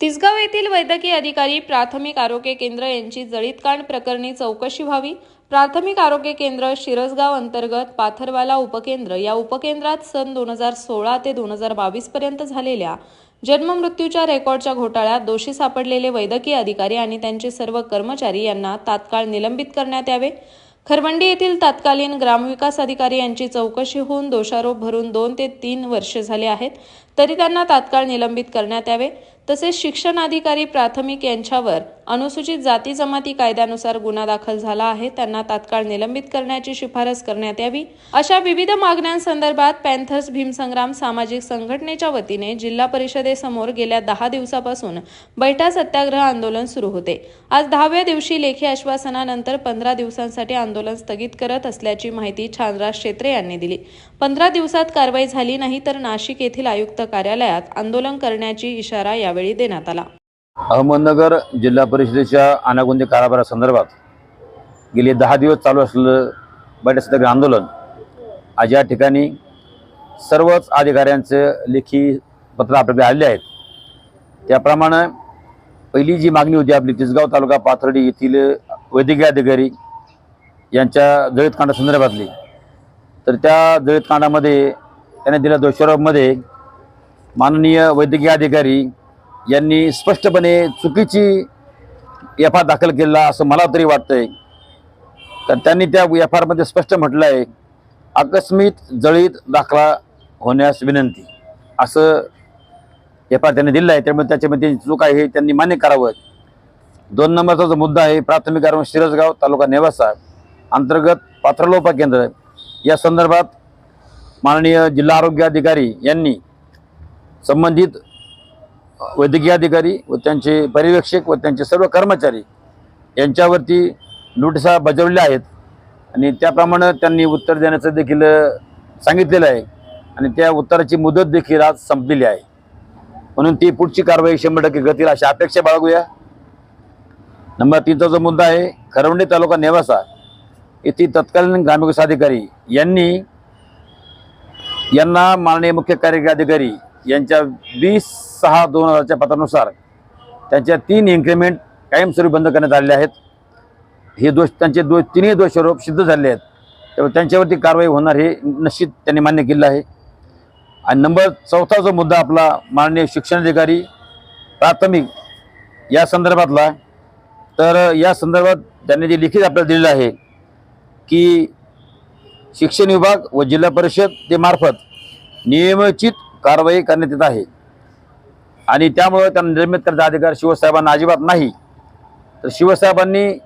तिसगाव येथील वैद्यकीय अधिकारी प्राथमिक आरोग्य केंद्र यांची जळीतकांड प्रकरणी चौकशी व्हावी प्राथमिक आरोग्य केंद्र शिरसगाव अंतर्गत पाथरवाला उपकेंद्र या उपकेंद्रात सन दोन हजार सोळा ते दोन हजार बावीस पर्यंत झालेल्या जन्ममृत्यूच्या रेकॉर्डच्या घोटाळ्यात दोषी सापडलेले वैद्यकीय अधिकारी आणि त्यांचे सर्व कर्मचारी यांना तात्काळ निलंबित करण्यात यावे. खरवंडी येथील तत्कालीन ग्रामविकास अधिकारी यांची चौकशी होऊन दोषारोप भरून दोन ते तीन वर्षे झाले आहेत तरी त्यांना तात्काळ निलंबित करण्यात यावे. तसेच शिक्षण अधिकारी प्राथमिक यांच्यावर अनुसूचित जाती जमाती कायद्यानुसार गुन्हा दाखल झाला आहे. त्यांना तात्काळ निलंबित करण्याची शिफारस करण्यात यावी. अशा विविध मागण्यांसंदर्भात पॅन्थर्स भीमसंग्राम सामाजिक संघटनेच्या वतीने जिल्हा परिषदेसमोर गेल्या दहा दिवसापासून बैठा सत्याग्रह आंदोलन सुरू होते. आज दहाव्या दिवशी लेखी आश्वासनानंतर पंधरा दिवसांसाठी आंदोलन स्थगित करत असल्याची माहिती छानराज शेत्रे यांनी दिली. पंधरा दिवसात कारवाई झाली नाही तर नाशिक येथील आयुक्त कार्यालयात आंदोलन करण्याची इशारा यावेळी देण्यात आला. अहमदनगर जिल्हा परिषदेच्या अनागोंदी कारभारासंदर्भात गेले दहा दिवस चालू असलेलं बैठक आंदोलन आज या ठिकाणी सर्वच अधिकाऱ्यांचे लेखी पत्र आपल्याकडे आलेले आहेत. त्याप्रमाणे पहिली जी मागणी होती आपली तिसगाव तालुका पाथर्डी येथील वैद्यकीय अधिकारी यांच्या जळीतकांडासंदर्भातली तर त्या जळीत त्यांनी त्याने दिल्या दोषारोपमध्ये माननीय वैद्यकीय अधिकारी यांनी स्पष्टपणे चुकीची एफ आर दाखल केला असं मला तरी वाटतंय. तर त्यांनी त्या एफ आरमध्ये स्पष्ट म्हटलं आहे आकस्मित जळीत दाखला होण्यास विनंती. असं एफ आर त्यांनी दिलं आहे त्यामुळे त्याच्यामध्ये चूक आहे हे त्यांनी मान्य करावं. दोन नंबरचा जो मुद्दा आहे प्राथमिक आरोग्य शिरसगाव तालुका नेवासा अंतर्गत पात्रलोपा केंद्र. या संदर्भात माननीय जिल्हा आरोग्य अधिकारी यांनी संबंधित वैद्यकीय अधिकारी व त्यांचे पर्यवेक्षक व त्यांचे सर्व कर्मचारी यांच्यावरती नोटिसा बजावल्या आहेत. आणि त्याप्रमाणे त्यांनी उत्तर देण्याचं देखील सांगितलेलं आहे. आणि त्या उत्तराची मुदत देखील आज संपलेली आहे. म्हणून ती पुढची कारवाई शंभर टक्के गतील अशी अपेक्षा बाळगूया. नंबर तीनचा जो मुद्दा आहे खरवणे तालुका नेवासा येथील तत्कालीन ग्रामविकास अधिकारी यांनी यांना माननीय मुख्य कार्यकारी अधिकारी यांच्या वीस सहा दोन हजारच्या पत्रानुसार त्यांच्या तीन इन्क्रिमेंट कायमस्वरूपी बंद करण्यात आलेले आहेत. हे दोष त्यांचे दोष तिन्ही दोषारोप सिद्ध झाले आहेत. त्यामुळे त्यांच्यावरती कारवाई होणार हे निश्चित त्यांनी मान्य केलं आहे. आणि नंबर चौथा जो मुद्दा आपला माननीय शिक्षणाधिकारी प्राथमिक या संदर्भातला तर या संदर्भात त्यांनी जे लिखित आपल्याला दिलेलं आहे की शिक्षण विभाग व जिल्हा परिषद ते मार्फत नियमचित कारवाई करण्यात येत आहे. आणि त्यामुळं त्यांना निर्मित करण्याचा अधिकार शिवसाहेबांना अजिबात नाही. तर शिवसाहेबांनी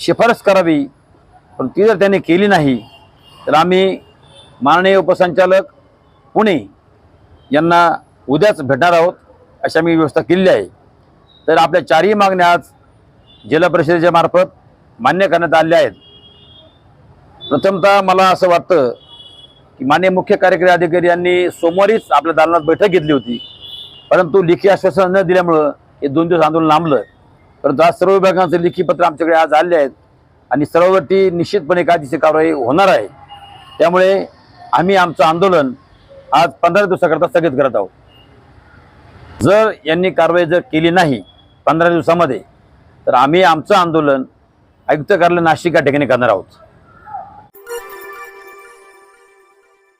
शिफारस करावी पण ती जर त्यांनी केली नाही तर आम्ही माननीय उपसंचालक पुणे यांना उद्याच भेटणार आहोत अशा मी व्यवस्था केलेली आहे. तर आपल्या चारही मागण्या आज जिल्हा परिषदेच्या मार्फत मान्य करण्यात आलेल्या आहेत. प्रथमतः मला असं वाटतं की मान्य मुख्य कार्यकारी अधिकारी यांनी सोमवारीच आपल्या दालनात बैठक घेतली होती. परंतु लेखी आश्वासन न दिल्यामुळं हे दोन दिवस आंदोलन लांबलं. परंतु आज सर्व विभागांचं लेखी पत्र आमच्याकडे आज आले आहेत आणि सर्ववरती निश्चितपणे कायदेशीर कारवाई होणार आहे. त्यामुळे आम्ही आमचं आंदोलन आज पंधरा दिवसाकरता स्थगित करत आहोत. जर यांनी कारवाई जर केली नाही पंधरा दिवसामध्ये तर आम्ही आमचं आंदोलन आयुक्त कार्यालय नाशिक या ठिकाणी करणार आहोत.